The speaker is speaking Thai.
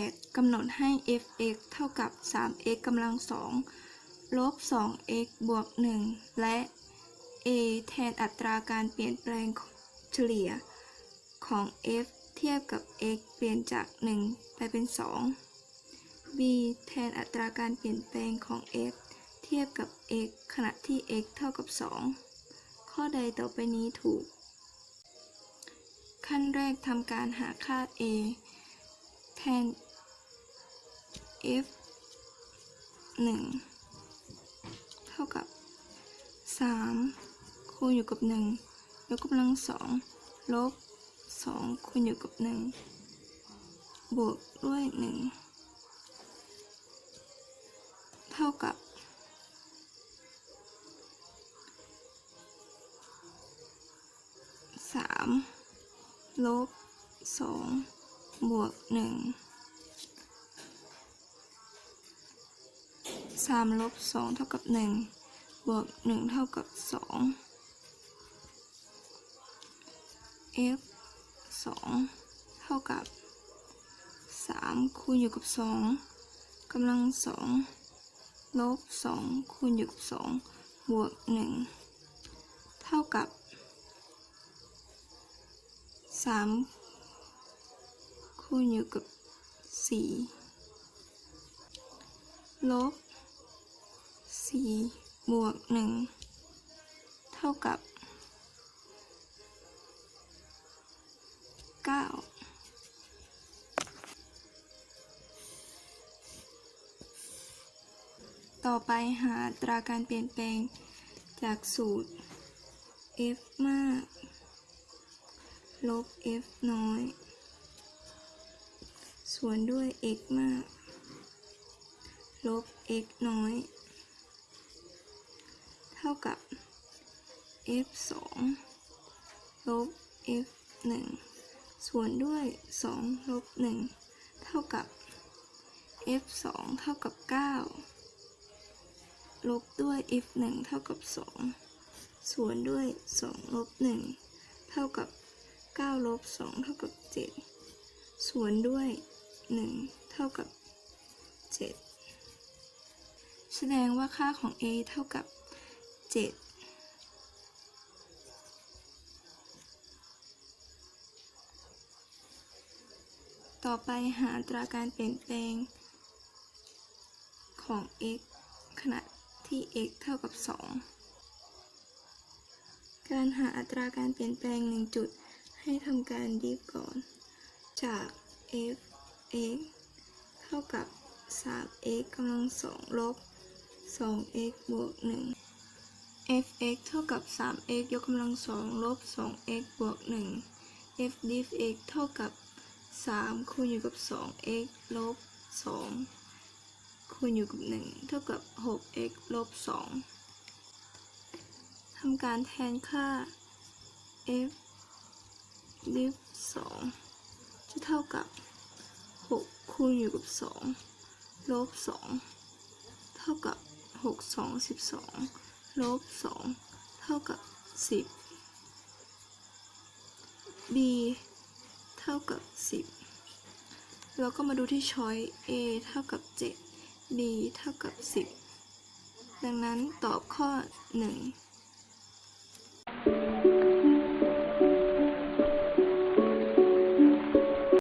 8. กำหนดให้ f(x) เท่ากับ 3x กำลังสองลบ 2x บวก 1 และ a แทนอัตราการเปลี่ยนแปลงเฉลี่ยของ f เทียบกับ x เปลี่ยนจาก 1 ไปเป็น 2 b แทนอัตราการเปลี่ยนแปลงของ f เทียบกับ x ขณะที่ x เท่ากับ 2 ข้อใดต่อไปนี้ถูก ขั้นแรกทำการหาค่า a แทน f 1 เท่ากับ 3 คูณอยู่กับ 1 ยกกำลัง2ลบ 2 คูณอยู่กับ 1 บวกด้วย 1 เท่ากับ 3 ลบ 2 บวก 1 3ลบ2เท่ากับ1บวก1เท่ากับ2 f 2เท่ากับ3คูณอยู่กับ2กำลัง2ลบ2คูณอยู่กับ2บวก1เท่ากับ3คูณอยู่กับ4ลบ 4บวก1เท่ากับ9ต่อไปหาตราการเปลี่ยนแปลงจากสูตร f มาก ลบ f น้อย ส่วนด้วย x มาก ลบ x น้อย ท่ากับ f 2ลบ f 1ส่วนด้วย2ลบ1เท่ากับ f 2เท่ากับ 9 ลบด้วย f 1เท่ากับ 2 ส่วนด้วย2ลบ1เท่ากับ 9 ลบ 2 เท่ากับ 7 ส่วนด้วย 1 เท่ากับ 7 แสดงว่าค่าของ a เท่ากับ 7ต่อไปหาอัตราการเปลี่ยนแปลงของ x ขณะที่ x เท่ากับ 2 การหาอัตราการเปลี่ยนแปลง 1 จุด ให้ทำการดีฟก่อน จาก f x เท่ากับ 3x กำลังสองลบ 2x บวก 1 f x เท่ากับ 3x ยกกำลังสองลบ 2x บวก 1 f div x เท่ากับ 3 คูณอยู่กับ 2x ลบ 2 คูณอยู่กับ 1 เท่ากับ 6x ลบ 2 ทำการแทนค่า f div 2จะเท่ากับ 6 คูณอยู่กับ 2 ลบ 2 เท่ากับ 6 2 12 ลบ2เท่ากับ10 b เท่ากับ10แล้วก็มาดูที่ช้อย a เท่ากับ7 b เท่ากับ10ดังนั้นตอบข้อ1